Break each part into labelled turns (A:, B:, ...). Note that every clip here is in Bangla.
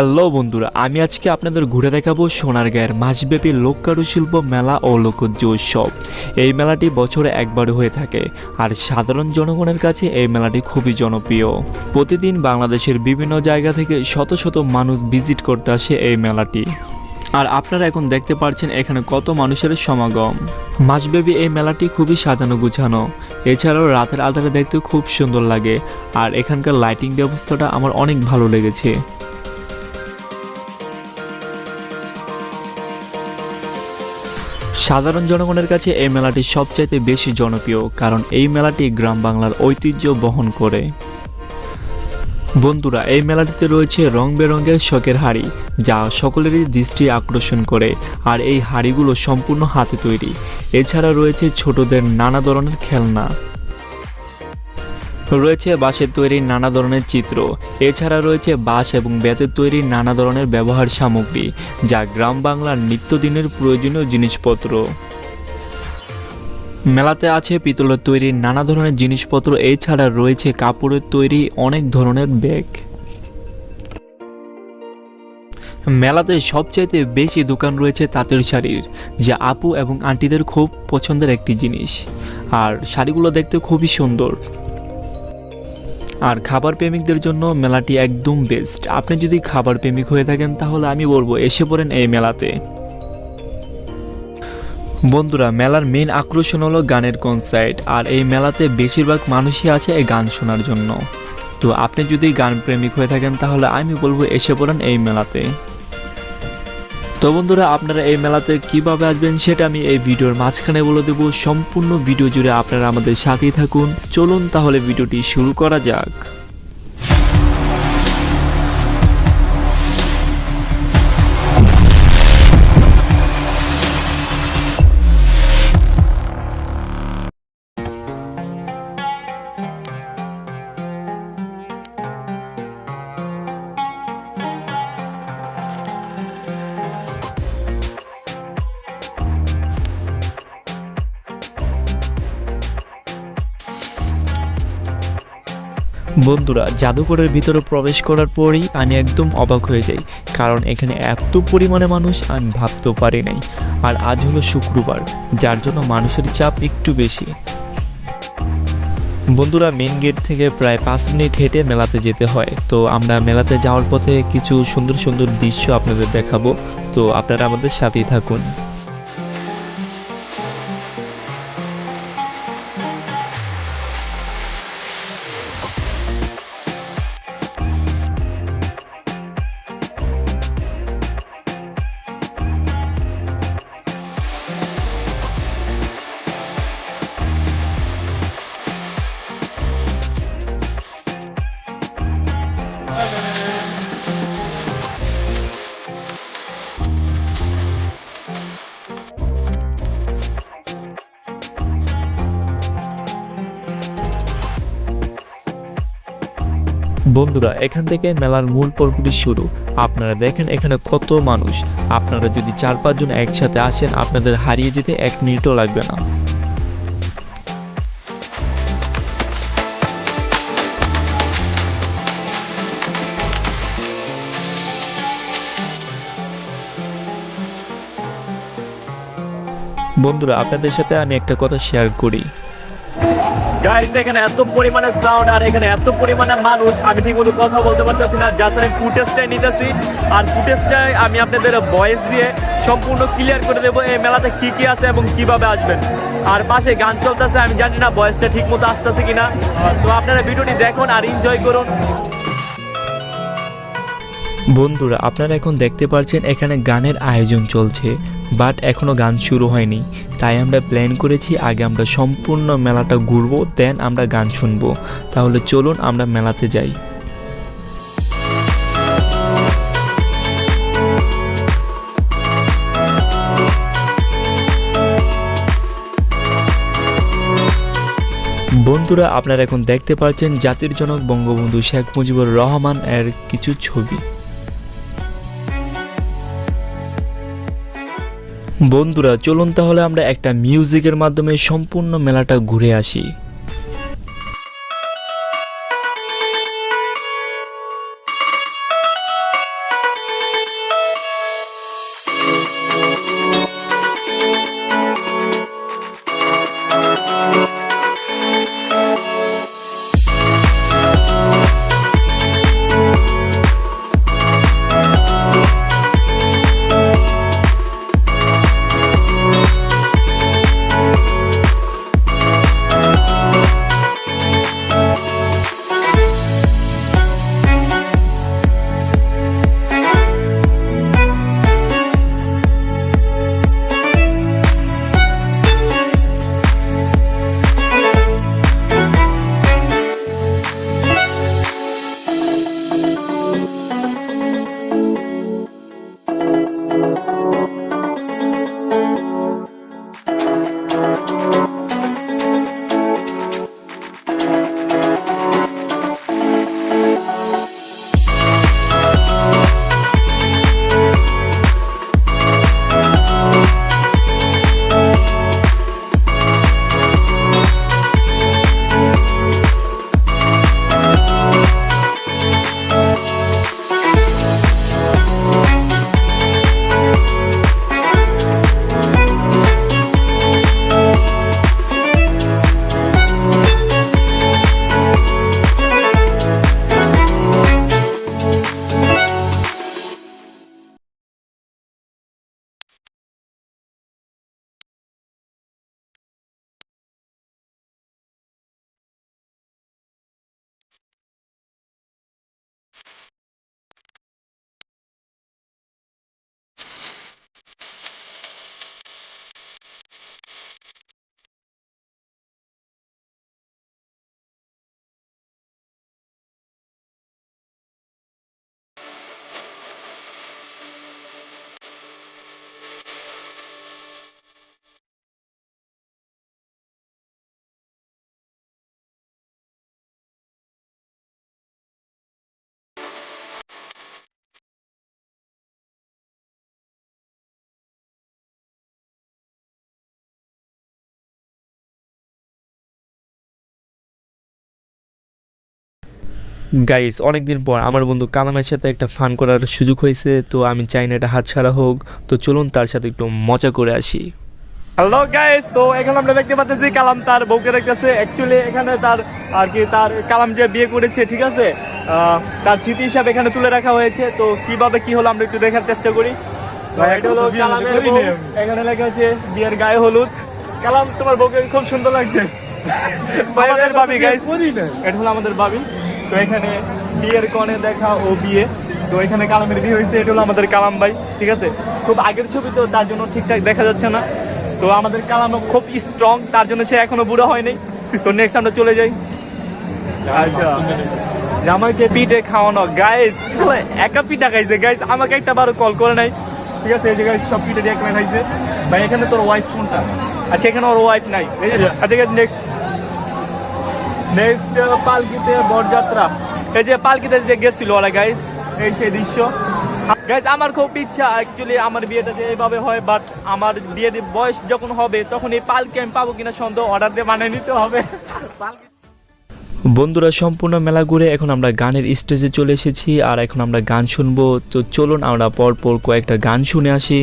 A: হ্যালো বন্ধুরা, আমি আজকে আপনাদের ঘুরে দেখাবো সোনারগাঁয়ের মাসব্যাপী লোক কারুশিল্প মেলা ও লোকজ উৎসব এই মেলাটি বছরে একবার হয়ে থাকে আর সাধারণ জনগণের কাছে এই মেলাটি খুবই জনপ্রিয়। প্রতিদিন বাংলাদেশের বিভিন্ন জায়গা থেকে শত শত মানুষ ভিজিট করতে আসে এই মেলাটি। আর আপনারা এখন দেখতে পাচ্ছেন এখানে কত মানুষের সমাগম। মাসব্যাপী এই মেলাটি খুবই সাজানো গুছানো, এছাড়াও রাতের আধারে দেখতে খুব সুন্দর লাগে, আর এখানকার লাইটিং ব্যবস্থাটা আমার অনেক ভালো লেগেছে। সাধারণ জনগণের কাছে এই মেলাটি সবচাইতে বেশি জনপ্রিয়, কারণ এই মেলাটি গ্রাম বাংলার ঐতিহ্য বহন করে। বন্ধুরা, এই মেলাটিতে রয়েছে রং বেরঙের শখের হাড়ি, যা সকলেরই দৃষ্টি আকর্ষণ করে, আর এই হাড়িগুলো সম্পূর্ণ হাতে তৈরি। এছাড়া রয়েছে ছোটদের নানা ধরনের খেলনা। রয়েছে বাঁশের তৈরি নানা ধরনের চিত্র। এছাড়া রয়েছে বাঁশ এবং বেতের তৈরি নানা ধরনের ব্যবহার সামগ্রী, যা গ্রাম বাংলার নিত্যদিনের প্রয়োজনীয় জিনিসপত্র। মেলাতে আছে পিতলের তৈরি নানা ধরনের জিনিসপত্র, এছাড়া রয়েছে কাপড়ের তৈরি অনেক ধরনের ব্যাগ। মেলাতে সবচাইতে বেশি দোকান রয়েছে তাঁতের শাড়ির, যা আপু এবং আন্টিদের খুব পছন্দের একটি জিনিস। আর শাড়িগুলো দেখতে খুবই সুন্দর। আর খাবার প্রেমিকদের জন্য মেলাটি একদম বেস্ট আপনি যদি খাবার প্রেমিক হয়ে থাকেন, তাহলে আমি বলব, এসে পড়েন এই মেলাতে। বন্ধুরা, মেলার মেন আকর্ষণ হলো গানের কনসার্ট আর এই মেলাতে বেশিরভাগ মানুষই আসে এই গান শোনার জন্য। তো আপনি যদি গান প্রেমিক হয়ে থাকেন, তাহলে আমি বলব, এসে পড়েন এই মেলাতে। তো বন্ধুরা, আপনারা এই মেলাতে কীভাবে আসবেন সেটা আমি এই ভিডিওর মাঝখানে বলে দেবো। সম্পূর্ণ ভিডিও জুড়ে আপনারা আমাদের সাথেই থাকুন। চলুন তাহলে ভিডিওটি শুরু করা যাক। বন্ধুরা, জাদুঘরের ভিতরে প্রবেশ করার পরেই আমি একদম অবাক হয়ে যাই, কারণ এখানে এত পরিমাণে মানুষ আমি ভাবতেও পারি নাই। আর আজ হলো শুক্রবার, যার জন্য মানুষের চাপ একটু বেশি। বন্ধুরা মেন গেট থেকে প্রায় পাঁচ মিনিট হেঁটে মেলাতে যেতে হয়। তো আমরা মেলাতে যাওয়ার পথে কিছু সুন্দর সুন্দর দৃশ্য আপনাদের দেখাবো। তো আপনারা আমাদের সাথেই থাকুন। বন্ধুরা, এখান থেকে মেলার মূল পর্বটি শুরু। আপনারা দেখেন এখানে কত মানুষ। আপনারা যদি চার পাঁচজন একসাথে আসেন, আপনাদের হারিয়ে যেতে এক মিনিটও লাগবে না। বন্ধুরা, আপনাদের সাথে আমি একটা কথা শেয়ার করি।
B: গাইস এখানে এত পরিমাণে সাউন্ড আর এখানে এত পরিমাণে মানুষ, আমি ঠিক মতো কথা বলতে পারতেছি না যার আমি ফুটেজটাই নিতেছি। আর ফুটেজটাই আমি আপনাদের ভয়েস দিয়ে সম্পূর্ণ ক্লিয়ার করে দেবো এই মেলাতে কি কি আছে এবং কীভাবে আসবেন। আর পাশে গান চলতেছে, আমি জানি না ঠিক মতো আসতেছে কিনা। তো আপনারা ভিডিওটি দেখুন আর এনজয় করুন।
A: বন্ধুরা, আপনারা এখন দেখতে পাচ্ছেন এখানে গানের আয়োজন চলছে বাট এখনও গান শুরু হয়নি। তাই আমরা প্ল্যান করেছি আগে আমরা সম্পূর্ণ মেলাটা ঘুরবো দেন আমরা গান শুনব। তাহলে চলুন আমরা মেলাতে যাই। বন্ধুরা, আপনারা এখন দেখতে পাচ্ছেন জাতির জনক বঙ্গবন্ধু শেখ মুজিবুর রহমান এর কিছু ছবি। বন্ধুরা চলুন তাহলে আমরা একটা মিউজিকের মাধ্যমে সম্পূর্ণ মেলাটা ঘুরে আসি। গাইস অনেকদিন পর আমার বন্ধু কালামের সাথে একটা ফান করার সুযোগ হয়েছে তো আমি চাই না এটা হাতছাড়া হোক। তো চলুন তার সাথে একটু মজা করে আসি।
B: হ্যালো গাইস তো এখানে আমরা দেখতে পাচ্ছি যে কালাম তার বউকে দেখতেছে। অ্যাকচুয়ালি এখানে তার আর কি তার কালাম যে বিয়ে করেছে ঠিক আছে? আহ, তার স্মৃতি হিসাবে এখানে তুলে রাখা হয়েছে। তো কীভাবে কি হলো আমরা একটু দেখার চেষ্টা করি। এটা হলো কালামের বউ। এখানে লেখা আছে বিয়ের গায়ে হলুদ। কালাম তোমার বউকে খুব সুন্দর লাগছে। আমাদের ভাবি গাইস এটা হলো আমাদের ভাবি। তো এখানে বিয়ের কনে দেখা ও বিয়ে। তো এখানে কালামের বিয়ে হয়েছে এটা হলো আমাদের কালাম ভাই ঠিক আছে? খুব আগের ছবি তো তার জন্য ঠিকঠাক দেখা যাচ্ছে না। তো আমাদের কালাম খুব স্ট্রং তার জন্য সে এখনও বুড়ো হয়নি। তো নেক্সট আমরা চলে যাই। আচ্ছা জামাইকে পিঠে খাওয়ানো। গাইস একা পিঠা খাইছে। গাইস আমাকে একটা বারো কল করে নাই। ঠিক আছে এই যে গাইস সব পিঠে দিয়ে খাইছে। ভাই এখানে তোর ওয়াইফ কোনটা? আচ্ছা এখানে ওর ওয়াইফ নাই। আচ্ছা গাইস নেক্সট নেক্সট পালকিতে বরযাত্রা। এই যে পালকিতে যে গেছিল ওরা গাইস এই সেই দৃশ্য। গাইস আমার খুব ইচ্ছা অ্যাকচুয়ালি আমার বিয়েটা যে এইভাবে হয় বাট আমার বিয়ের বয়স যখন হবে, তখন এই পালকি আমি পাবো কিনা সন্দেহ অর্ডার দিয়ে বানিয়ে নিতে হবে। পালকি
A: বন্ধুরা, সম্পূর্ণ মেলা ঘুরে এখন আমরা গানের স্টেজে চলে এসেছি, আর এখন আমরা গান শুনব। তো চলুন, আমরা পরপর কয়েকটা গান শুনে আসি।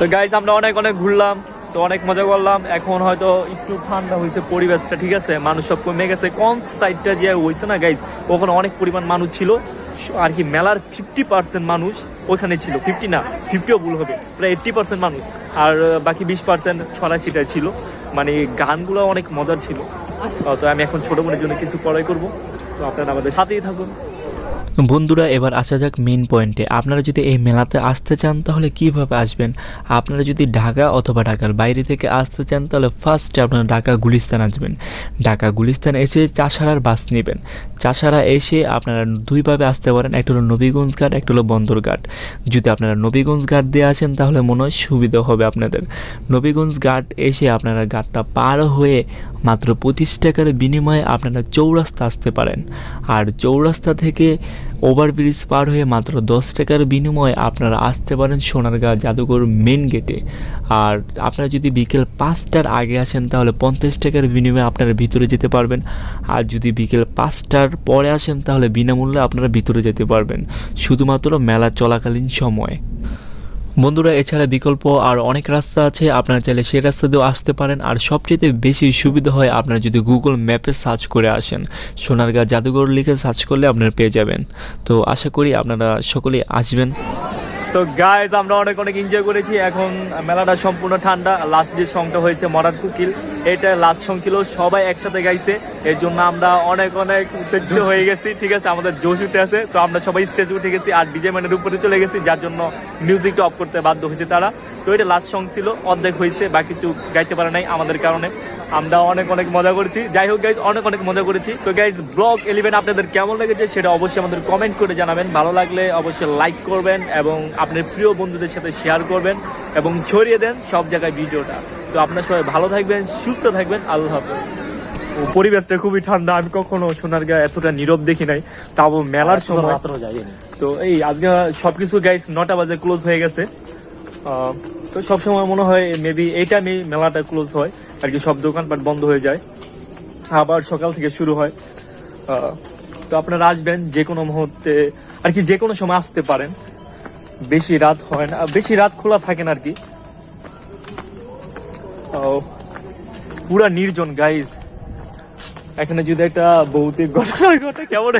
B: তো গাইজ আমরা অনেক অনেক ঘুরলাম তো অনেক মজা করলাম। এখন হয়তো একটু ঠান্ডা হয়েছে পরিবেশটা ঠিক আছে? মানুষ সব কমে গেছে। কোন সাইডটা যে হয়েছে না গাইজ ওখানে অনেক পরিমাণ মানুষ ছিল। আর কি মেলার ফিফটি পার্সেন্ট মানুষ ওখানে ছিল। ফিফটি না ফিফটিও ভুল হবে। প্রায় এইট্টি পার্সেন্ট মানুষ। আর বাকি বিশ পার্সেন্ট ছড়াছিটা ছিল। মানে গানগুলো অনেক মজার ছিল। আহ, তো আমি এখন ছোটো বোনের জন্য কিছু পড়াই করব। তো আপনারা আমাদের সাথেই থাকুন।
A: বন্ধুরা, এবার আসা যাক মেন পয়েন্টে আপনারা যদি এই মেলাতে আসতে চান, তাহলে কীভাবে আসবেন? আপনারা যদি ঢাকা অথবা ঢাকার বাইরে থেকে আসতে চান, তাহলে ফার্স্টে আপনারা ঢাকা গুলিস্তান আসবেন। ঢাকা গুলিস্তান এসে চাষারার বাস নেবেন। চাষারা এসে আপনারা দুইভাবে আসতে পারেন। একটা হলো নবীগঞ্জ ঘাট, একটা হলো বন্দর ঘাট। যদি আপনারা নবীগঞ্জ ঘাট দিয়ে আসেন, তাহলে মনে হয় সুবিধা হবে আপনাদের। নবীগঞ্জ ঘাট এসে আপনারা ঘাটটা পার হয়ে মাত্র পঁচিশ টাকার বিনিময়ে আপনারা চৌরাস্তা আসতে পারেন। আর চৌরাস্তা থেকে ওভারব্রিজ পার হয়ে মাত্র দশ টাকার বিনিময়ে আপনারা আসতে পারেন সোনারগাঁ জাদুঘর মেন গেটে আর আপনারা যদি বিকেল পাঁচটার আগে আসেন, তাহলে পঞ্চাশ টাকার বিনিময়ে আপনারা ভিতরে যেতে পারবেন। আর যদি বিকেল পাঁচটার পরে আসেন, তাহলে বিনামূল্যে আপনারা ভিতরে যেতে পারবেন। শুধুমাত্র মেলা চলাকালীন সময়। বন্ধুরা, এছাড়া বিকল্প আর অনেক রাস্তা আছে, আপনারা চাইলে সেই রাস্তা দিয়েও আসতে পারেন। আর সবচেয়ে বেশি সুবিধা হয় আপনারা যদি গুগল ম্যাপে সার্চ করে আসেন। সোনারগাঁ জাদুঘর লিখে সার্চ করলে আপনারা পেয়ে যাবেন। তো আশা করি আপনারা সকলেই আসবেন।
B: তো গাইজ আমরা অনেক অনেক এনজয় করেছি। এখন মেলাটা সম্পূর্ণ ঠান্ডা। লাস্ট যে সংটা হয়েছে মরার কুকিল এটা লাস্ট সং ছিল। সবাই একসাথে গাইছে। এর জন্য আমরা অনেক অনেক উত্তেজিত হয়ে গেছি। ঠিক আছে আমাদের জোশ উঠে আছে। তো আমরা সবাই স্টেজে উঠে গেছি আর ডিজে ম্যানের উপরে চলে গেছি যার জন্য মিউজিকটা অফ করতে বাধ্য হয়েছে তারা। তো এটা লাস্ট সং ছিল। অর্ধেক হয়েছে বাকি একটু গাইতে পারে নাই আমাদের কারণে। আমরা অনেক অনেক মজা করেছি। যাই হোক গাইজ অনেক অনেক মজা করেছি। তো গাইজ ব্লগ এলিভেন আপনাদের কেমন লেগেছে সেটা অবশ্যই আমাদের কমেন্ট করে জানাবেন। ভালো লাগলে অবশ্যই লাইক করবেন এবং আপনার প্রিয় বন্ধুদের সাথে শেয়ার করবেন এবং ছড়িয়ে দেন সব জায়গায় ভিডিওটা। তো আপনার সবাই ভালো থাকবেন সুস্থ থাকবেন আল্লাহ হাফেজ। ও পরিবেশটা খুবই ঠান্ডা আমি কখনো সোনার গায়ে এতটা নীরব দেখি নাই তাও মেলার সময়। তো এই আজকে সবকিছু গাইস নটা বাজে ক্লোজ হয়ে গেছে। আহ, তো সবসময় মনে হয় মেবি এই টাইমে মেলাটা ক্লোজ হয় আর কি সব দোকানপাট বন্ধ হয়ে যায়। আবার সকাল থেকে শুরু হয়। আহ, তো আপনারা আসবেন যে কোনো মুহূর্তে আর কি যে কোনো সময় আসতে পারেন। বেশি রাত হয় না, বেশি রাত খোলা থাকে না আর কি। পুরা নির্জন গাইজ এখানে যদি একটা ভৌতিক ঘটনা ঘটে, কেমন